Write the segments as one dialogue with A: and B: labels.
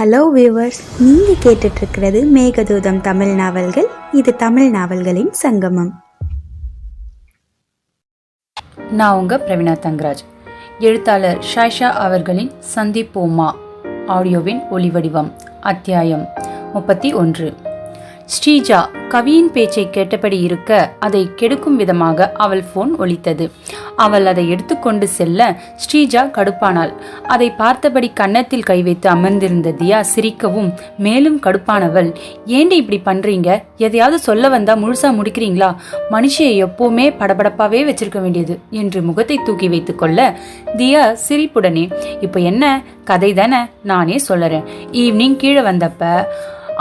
A: Hello viewers நீங்கள் கேட்டுட்ருக்கிறது மேகதூதம் தமிழ் நாவல்கள். இது தமிழ் நாவல்களின் சங்கமம்.
B: நான் உங்க பிரவீனா தங்கராஜ். எழுத்தாளர் ஷாஷா அவர்களின் சந்திப்போமா ஆடியோவின் ஒளிவடிவம் அத்தியாயம் முப்பத்தி ஒன்று. ஸ்ரீஜா கவியின் பேச்சை கேட்டபடி இருக்க அதை கெடுக்கும் விதமாக அவள் போன் ஒலித்தது. அவள் அதை எடுத்துக்கொண்டு செல்ல ஸ்ரீஜா கடுப்பானாள். அதை பார்த்தபடி கன்னத்தில் கை வைத்து அமர்ந்திருந்த தியா சிரிக்கவும் மேலும் கடுப்பானவள் ஏண்டி இப்படி பண்றீங்க? எதையாவது சொல்ல வந்தா முழுசா முடிக்கிறீங்களா? மனுஷியை எப்பவுமே படபடப்பாவே வச்சிருக்க வேண்டியது என்று முகத்தை தூக்கி வைத்துக் கொள்ள தியா சிரிப்புடனே இப்போ என்ன? கதை தானே? நானே சொல்லறேன் ஈவினிங் கீழே வந்தப்ப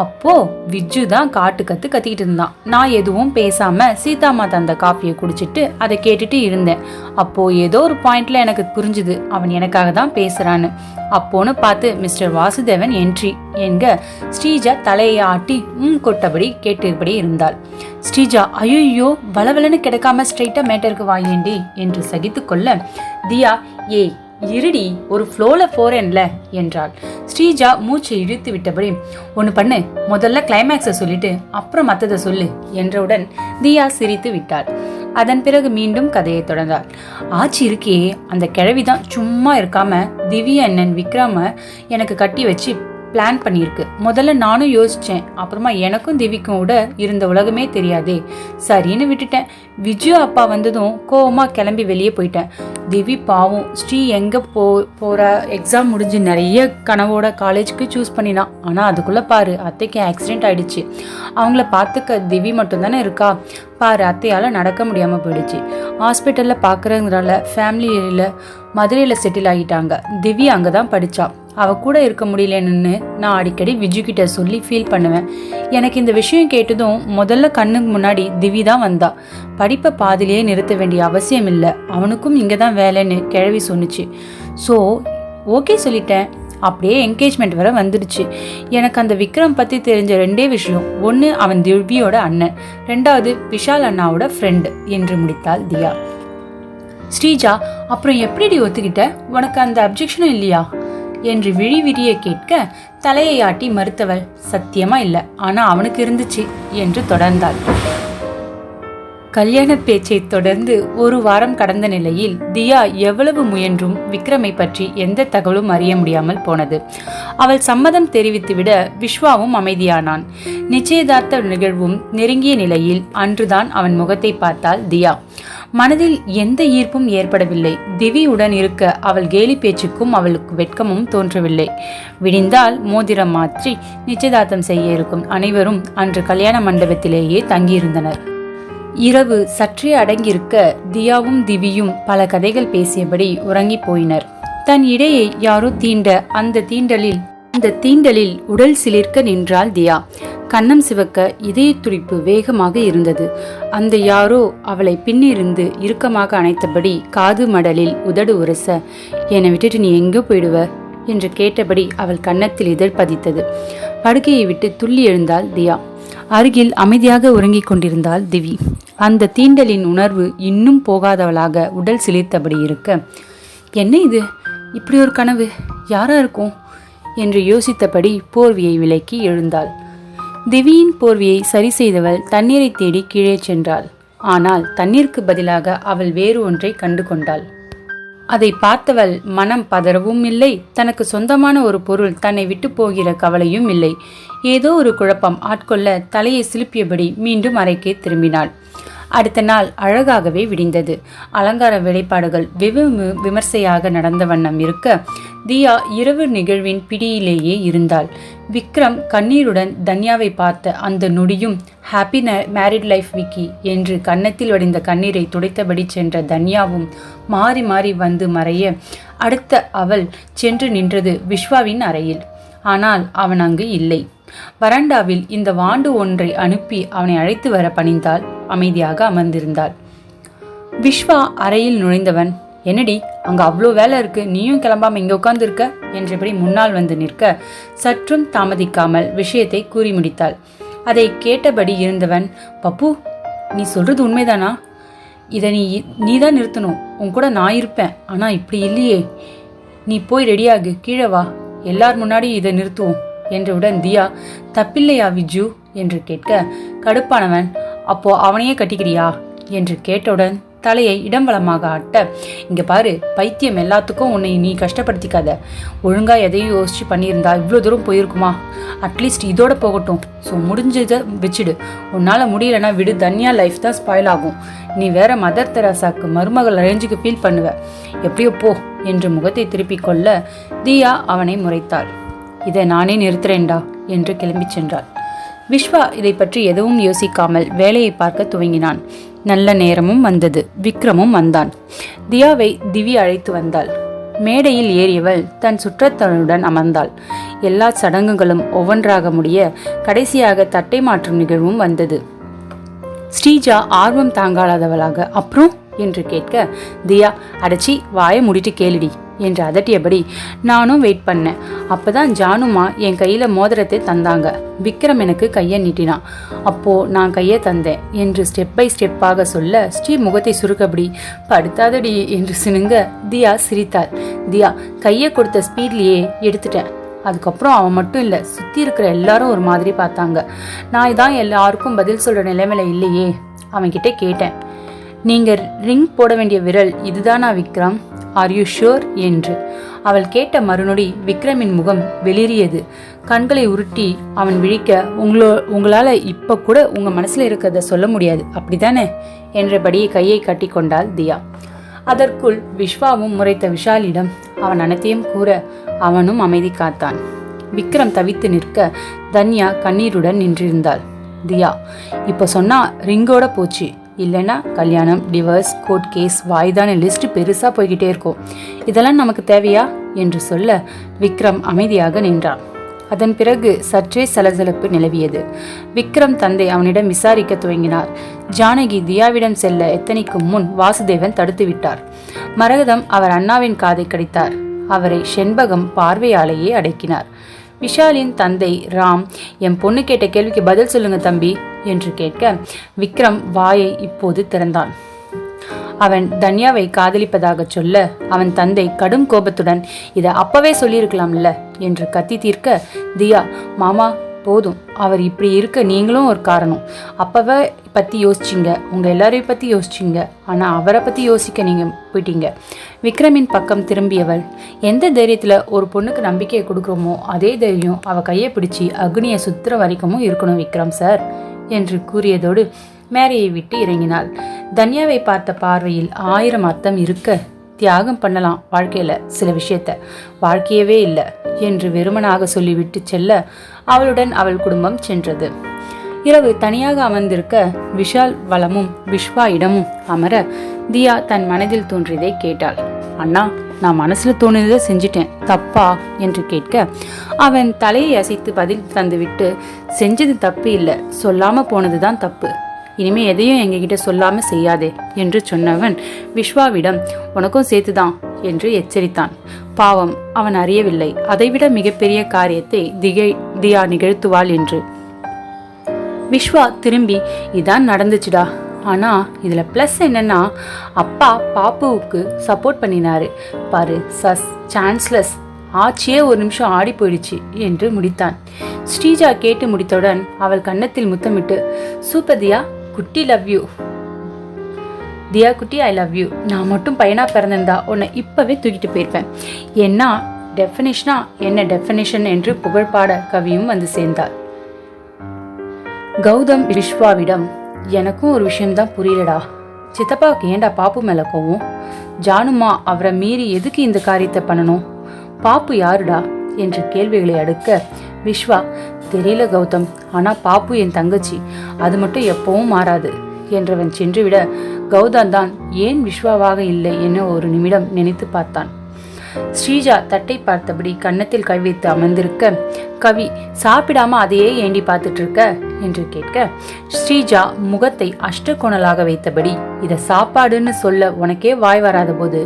B: அப்போ விஜு தான் காட்டு கத்து கத்திக்கிட்டு இருந்தான். நான் எதுவும் பேசாம சீதாமா தந்த காஃபியை குடிச்சிட்டு அதை கேட்டுட்டு இருந்தேன். அப்போ ஏதோ ஒரு பாயிண்ட்ல எனக்கு புரிஞ்சுது. அவன் எனக்காக தான் பேசுறான்னு. அப்போன்னு பார்த்து மிஸ்டர் வாசுதேவன் என்ட்ரி என்க ஸ்ரீஜா தலையை ஆட்டி உம் கொட்டபடி கேட்டபடி இருந்தாள். ஸ்ரீஜா ஐயோ வளவலன்னு கிடைக்காம ஸ்ட்ரைட்டா மேட்டருக்கு வாங்கேண்டி என்று சகித்து கொள்ள தியா ஏய் இருடி ஒரு ஃப்ளோல போறேன்ல என்றாள். ஸ்ரீஜா மூச்சை இழுத்து விட்டபடி ஒன்னு பண்ணு முதல்ல கிளைமேக்ஸை சொல்லிட்டு அப்புறம் மத்ததை சொல்லு என்றவுடன் தியா சிரித்து விட்டாள். அதன் பிறகு மீண்டும் கதையை தொடர்ந்தாள். ஆச்சி இருக்கே அந்த கிழவிதான் சும்மா இருக்காம திவ்ய அண்ணன் விக்ரம எனக்கு கட்டி வச்சு பிளான் பண்ணியிருக்கு. முதல்ல நானும் யோசிச்சேன். அப்புறமா எனக்கும் திவிக்கும் கூட இருந்த உலகமே தெரியாதே. சரின்னு விட்டுட்டேன். விஜய் அப்பா வந்ததும் கோவமாக கிளம்பி வெளியே போயிட்டேன். திவி பாவம் ஸ்ரீ எங்கே போ போகிற எக்ஸாம் முடிஞ்சு நிறைய கனவோட காலேஜ்க்கு சூஸ் பண்ணினான் ஆனால் அதுக்குள்ளே பாரு அத்தைக்கு ஆக்சிடென்ட் ஆகிடுச்சு அவங்கள பார்த்துக்க திவி மட்டும்தானே இருக்கா? பாரு அத்தையால் நடக்க முடியாமல் போயிடுச்சு. ஹாஸ்பிட்டலில் பார்க்குறதுனால ஃபேமிலியில் மதுரையில் செட்டில் ஆகிட்டாங்க திவி அங்கே தான் படித்தான் அவ கூட இருக்க முடியலன்னு நான் அடிக்கடி விஜு கிட்ட சொல்லி ஃபீல் பண்ணுவேன். எனக்கு இந்த விஷயம் கேட்டதும் முதல்ல கண்ணுக்கு முன்னாடி திவி தான் வந்தா. படிப்பை பாதிலேயே நிறுத்த வேண்டிய அவசியம் இல்லை. அவனுக்கும் இங்கே தான் வேலைன்னு கிழவி சொன்னுச்சு. ஸோ ஓகே சொல்லிட்டேன். அப்படியே என்கேஜ்மெண்ட் வர வந்துடுச்சு. எனக்கு அந்த விக்ரம் பற்றி தெரிஞ்ச ரெண்டே விஷயம். ஒன்று அவன் திவ்யோட அண்ணன். ரெண்டாவது விஷால் அண்ணாவோட ஃப்ரெண்டு என்று முடித்தாள் தியா. ஸ்ரீஜா அப்புறம் எப்படிடி ஒத்துக்கிட்ட? உனக்கு அந்த அப்ஜெக்ஷனும் இல்லையா? என்று விழி விரிய கேட்க தலையை ஆட்டி மறுத்தவள் சத்தியமா இல்ல ஆனா அவனுக்கு இருந்துச்சு என்று தொடர்ந்தாள். கல்யாண பேச்சை தொடர்ந்து ஒரு வாரம் கடந்த நிலையில் தியா எவ்வளவு முயன்றும் விக்ரமை பற்றி எந்த தகவலும் அறிய முடியாமல் போனது. அவள் சம்மதம் தெரிவித்துவிட விஸ்வாவும் அமைதியானான். நிச்சயதார்த்த நிகழ்வும் நெருங்கிய நிலையில் அன்றுதான் அவன் முகத்தை பார்த்தாள் தியா. மனதில் எந்த ஈர்ப்பும் ஏற்படவில்லை. திவியுடன் இருக்க அவள் கேலி பேச்சுக்கும் அவளுக்கு வெட்கமும் தோன்றவில்லை. விடிந்தால் மோதிரம் மாற்றி நிச்சயதார்த்தம் செய்ய இருக்கும் அனைவரும் அன்று கல்யாண மண்டபத்திலேயே தங்கியிருந்தனர். இரவு சற்றே அடங்கியிருக்க தியாவும் திவியும் பல கதைகள் பேசியபடி உறங்கிப் போயினர். தன் இடையே யாரோ தீண்ட அந்த தீண்டலில் அந்த தீண்டலில் உடல் சிலிர்க்க நின்றாள் தியா. கன்னம் சிவக்க இதய துடிப்பு வேகமாக இருந்தது. அந்த யாரோ அவளை பின்னிருந்து இறுக்கமாக அணைத்தபடி காது மடலில் உதடு உரச என்னை விட்டுட்டு நீ எங்கே போயிடுவ? என்று கேட்டபடி அவள் கன்னத்தில் இதழ் பதித்தது. படுக்கையை விட்டு துள்ளி எழுந்தாள் தியா. அருகில் அமைதியாக உறங்கிக் கொண்டிருந்தாள் திவி. அந்த தீண்டலின் உணர்வு இன்னும் போகாதவளாக உடல் சிலிர்த்தபடி இருக்க என்ன இது? இப்படி ஒரு கனவு? யாரா இருக்கும்? என்று யோசித்தபடி போர்வியை விலக்கி எழுந்தாள். திவியின் போர்வியை சரி செய்தவள் தண்ணீரை தேடி கீழே சென்றாள். ஆனால் தண்ணீருக்கு பதிலாக அவள் வேறு ஒன்றை கண்டு கொண்டாள். அதை பார்த்தவள் மனம் பதறவும் இல்லை தனக்கு சொந்தமான ஒரு பொருள் தன்னை விட்டு போகிற கவலையும் இல்லை. ஏதோ ஒரு குழப்பம் ஆட்கொள்ள தலையை சிலுப்பியபடி மீண்டும் அறைக்கே திரும்பினாள். அடுத்த நாள் அழகாகவே விடிந்தது. அலங்கார வேலைப்பாடுகள் வெகு விமர்சையாக நடந்த வண்ணம் இருக்க தியா இரவு நிகழ்வின் பிடியிலேயே இருந்தாள். விக்ரம் கண்ணீருடன் தன்யாவை பார்த்த அந்த நொடியும் ஹாப்பி மேரிட் லைஃப் விக்கி என்று கன்னத்தில் வடிந்த கண்ணீரை துடைத்தபடி சென்ற தன்யாவும் மாறி மாறி வந்து மறைய அடுத்த அவள் சென்று நின்றது விஸ்வாவின் அறையில். ஆனால் அவன் அங்கு இல்லை. வராண்டாவில் இந்த வாண்டு ஒன்றை அனுப்பி அவனை அழைத்து வர பணிந்தாள் அமைதியாக அமர்ந்திருந்தாள். விஸ்வா அறையில் நுழைந்தவன். என்னடி அங்க அவ்வளோ வேலை இருக்கு. நீயும் கிளம்பாம இங்க உட்கார்ந்துருக்க? என்றபடி முன்னால் வந்து நிற்க சற்றும் தாமதிக்காமல் விஷயத்தை கூறி முடித்தாள். அதை கேட்டபடி இருந்தவன் பப்பு நீ சொல்றது உண்மைதானா? இதை நீ நீதான் நிறுத்தணும். உன் கூட நான் இருப்பேன். ஆனா இப்படி இல்லையே. நீ போய் ரெடியாகு. கீழே வா. எல்லார் முன்னாடி இதை நிறுத்துவோம். என்றவுடன் தியா தப்பில்லையா விஜு? என்று கேட்க கடுப்பானவன். அப்போ அவனையே கட்டிக்கிறியா? என்று கேட்டவுடன் தலையை இடம்பலமாக ஆட்ட இங்க பாரு பைத்தியம் எல்லாத்துக்கும் உன்னை நீ கஷ்டப்படுத்திக்காத. ஒழுங்கா எதையும் யோசிச்சு பண்ணியிருந்தா இவ்வளோ தூரம் போயிருக்குமா? அட்லீஸ்ட் இதோட போகட்டும். ஸோ முடிஞ்சதை வச்சுடு. உன்னால முடியலன்னா விடு தனியா லைஃப் தான் ஸ்பாயில் ஆகும். நீ வேற மதர் தெரசாக்கு மருமகள் ரேஞ்சுக்கு ஃபீல் பண்ணுவ. எப்படியோ போ என்று முகத்தை திருப்பிக் கொள்ள தியா அவனை முறைத்தாள். இதை நானே நிறுத்துறேன்டா என்று கிளம்பிச் சென்றாள். விஸ்வா இதை பற்றி எதுவும் யோசிக்காமல் வேலையை பார்க்க துவங்கினான். நல்ல நேரமும் வந்தது. விக்ரமும் வந்தான். தியாவை திவி அழைத்து வந்தாள். மேடையில் ஏறியவள் தன் சுற்றத்தனுடன் அமர்ந்தாள். எல்லா சடங்குகளும் ஒவ்வொன்றாக முடிய கடைசியாக தட்டை மாற்றும் நிகழ்வும் வந்தது. ஸ்ரீஜா ஆர்வம் தாங்காதவளாக அப்புறம்? என்று கேட்க தியா அடைச்சி வாயை முடிட்டு கேளுடி. என்று அதட்டியபடி நானும் வெயிட் பண்ணேன். அப்பதான் ஜானுமா என் கையில மோதிரத்தை தந்தாங்க. விக்ரம் எனக்கு கையை நீட்டினான். அப்போ நான் கையை தந்தேன் என்று ஸ்டெப் பை ஸ்டெப்பாக சொல்ல ஸ்ரீ முகத்தை சுருக்கபடி படுத்தாதடி என்று சினுங்க தியா சிரித்தாள். தியா கையை கொடுத்த ஸ்பீட்லயே எடுத்துட்டேன். அதுக்கப்புறம் அவன் மட்டும் இல்லை சுற்றி இருக்கிற எல்லாரும் ஒரு மாதிரி பார்த்தாங்க. நான் தான் எல்லாருக்கும் பதில் சொல்கிற நிலைமையில இல்லையே அவன்கிட்ட கேட்டேன். நீங்கள் ரிங் போட வேண்டிய விரல் இதுதானா விக்ரம்? ஆர் யூ ஷூர் என்று. அவள் கேட்ட மறுநொடி விக்ரமின் முகம் வெளிரியது கண்களை உருட்டி அவன் விழிக்க உங்களோ உங்களால் இப்போ கூட உங்கள் மனசில் இருக்கிறத சொல்ல முடியாது. அப்படிதானே என்றபடி கையை கட்டி கொண்டாள் தியா. அதற்குள் விஸ்வாவும் முறைத்த விஷாலிடம் அவன் அனைத்தையும் கூற அவனும் அமைதி காத்தான். விக்ரம் தவித்து நிற்க தன்யா கண்ணீருடன் நின்றிருந்தாள். தியா இப்போ சொன்னா ரிங்கோட போச்சு. இல்லைன்னா கல்யாணம் டிவர்ஸ் கோர்ட் கேஸ் வாய்தான லிஸ்ட் பெருசாக போய்கிட்டே இருக்கும். இதெல்லாம் நமக்கு தேவையா? என்று சொல்ல விக்ரம் அமைதியாக நின்றான். அதன் பிறகு சற்றே சலசலப்பு நிலவியது. விக்ரம் தந்தை அவனிடம் விசாரிக்க துவங்கினார். ஜானகி தியாவிடம் செல்ல எத்தனைக்கும் முன் வாசுதேவன் தடுத்துவிட்டார் மரகதம் அவர் அண்ணாவின் காதை கடித்தார். அவரை செண்பகம் பார்வையாலேயே அடக்கினார். விஷாலின் தந்தை ராம் என் பொண்ணு கேட்ட கேள்விக்கு பதில் சொல்லுங்க தம்பி என்று கேட்க விக்ரம் வாயை இப்போது திறந்தான். அவன் தன்யாவை காதலிப்பதாக சொல்ல அவன் தந்தை கடும் கோபத்துடன் இதை அப்பவே சொல்லியிருக்கலாம்ல என்று கத்தி தீர்க்க தியா மாமா போதும். அவர் இப்படி இருக்க நீங்களும் ஒரு காரணம். அப்பவே பற்றி யோசிச்சிங்க. உங்கள் எல்லாரையும் பற்றி யோசிச்சிங்க. ஆனால் அவரை பற்றி யோசிக்க நீங்கள் போயிட்டீங்க. விக்ரமின் பக்கம் திரும்பியவள் எந்த தைரியத்தில் ஒரு பொண்ணுக்கு நம்பிக்கையை கொடுக்குறோமோ அதே தைரியம் அவள் கையை பிடிச்சி அக்னியை சுத்துற வரைக்கும் இருக்கணும் விக்ரம் சார் என்று கூறியதோடு மேரியை விட்டு இறங்கினாள். தன்யாவை பார்த்த பார்வையில் ஆயிரம் அர்த்தம் இருக்க தியாகம் பண்ணலாம் வாழ்க்கையில் சில விஷயத்த. வாழ்க்கையவே இல்லை என்று வெறுமனாக சொல்லிவிட்டு செல்ல அவளுடன் அவள் குடும்பம் சென்றது. இரவு தனியாக அமர்ந்திருக்க விஷால் வளமும் விஸ்வா இடமும் அமர தியா தன் மனதில் தோன்றியதை கேட்டாள். அண்ணா நான் மனசுல தோணுனதை செஞ்சிட்டேன். தப்பா? என்று கேட்க அவன் தலையை அசைத்து பதில் தந்துவிட்டு செஞ்சது தப்பு இல்லை. சொல்லாம போனதுதான் தப்பு. இனிமே எதையும் எங்ககிட்ட சொல்லாம செய்யாதே என்று சொன்னவன் விஸ்வாவிடம் உனக்கும் சேர்த்துதான் என்று எச்சரித்தான். பாவம் அவன் அறியவில்லை. அதைவிட மிகப்பெரிய காரியத்தை திகை தியா நிகழ்த்துவாள் என்று. விஸ்வா திரும்பி இதான் நடந்துச்சுடா. ஆனா இதுல ப்ளஸ் என்னன்னா அப்பா பாப்புவுக்கு சப்போர்ட் பண்ணினாரு. பாரு சஸ் சான்ஸ்லஸ் ஆச்சியே ஒரு நிமிஷம் ஆடி போயிடுச்சு என்று முடித்தான். ஸ்ரீஜா கேட்டு முடித்தவுடன் அவள் கன்னத்தில் முத்தமிட்டு சூப்பர் தியா குட்டி லவ் யூ. தியா குட்டி ஐ லவ் யூ. நான் மட்டும் பையனா பிறந்திருந்தா உன்னை இப்பவே தூக்கிட்டு போயிருப்பேன். ஏன்னா டெஃபினிஷனா என்ன டெஃபினிஷன் என்று புகழ்பாட கவியும் வந்து சேர்ந்தார். கௌதம் விஸ்வாவிடம் எனக்கும் ஒரு விஷயம்தான் புரியலடா சித்தப்பாவுக்கு ஏன்டா பாப்பு மேல கோவம்? ஜானுமா அவரை மீறி எதுக்கு இந்த காரியத்தை பண்ணணும்? பாப்பு யாருடா? என்ற கேள்விகளை அடுக்க விஸ்வா தெரியல கௌதம் ஆனா பாப்பு என் தங்கச்சி. அது மட்டும் எப்பவும் மாறாது. என்றவன் சென்றுவிட கௌதம் தான் ஏன் விஸ்வாவாக இல்லை? என ஒரு நிமிடம் நினைத்து பார்த்தான். ஸ்ரீஜா தட்டை பார்த்தபடி கன்னத்தில் கை வைத்து அமர்ந்திருக்க கவி சாப்பிடாம அதையே ஏண்டி பார்த்துட்டு இருக்க என்று கேட்க ஸ்ரீஜா முகத்தை அஷ்டகோணலாக வைத்தபடி இதை சாப்பாடுன்னு சொல்ல உனக்கே வாய் வராத போது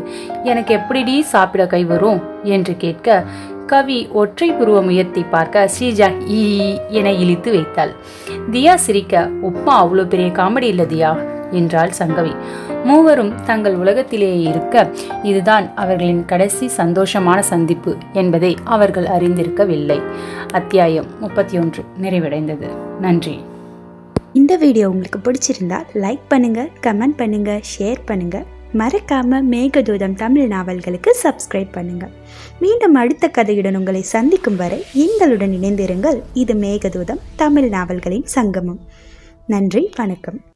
B: எனக்கு எப்படிடி சாப்பிட கை வரும்? என்று கேட்க கவி ஒற்றை புருவம் முயற்சி பார்க்க ஸ்ரீஜா ஈ என இழித்து வைத்தாள். தியா சிரிக்க உப்மா அவ்வளோ பெரிய காமெடி இல்லை தியா. என்றாள் சங்கவி. மூவரும் தங்கள் உலகத்திலேயே இருக்க இதுதான் அவர்களின் கடைசி சந்தோஷமான சந்திப்பு என்பதை அவர்கள் அறிந்திருக்கவில்லை. அத்தியாயம் முப்பத்தி ஒன்று நிறைவடைந்தது. நன்றி.
A: இந்த வீடியோ உங்களுக்கு பிடிச்சிருந்தா லைக் பண்ணுங்க கமெண்ட் பண்ணுங்க ஷேர் பண்ணுங்க. மறக்காம மேகதூதம் தமிழ் நாவல்களுக்கு சப்ஸ்கிரைப் பண்ணுங்க. மீண்டும் அடுத்த கதையுடன் உங்களை சந்திக்கும் வரை எங்களுடன் இணைந்திருங்கள். இது மேகதூதம் தமிழ் நாவல்களின் சங்கமம். நன்றி வணக்கம்.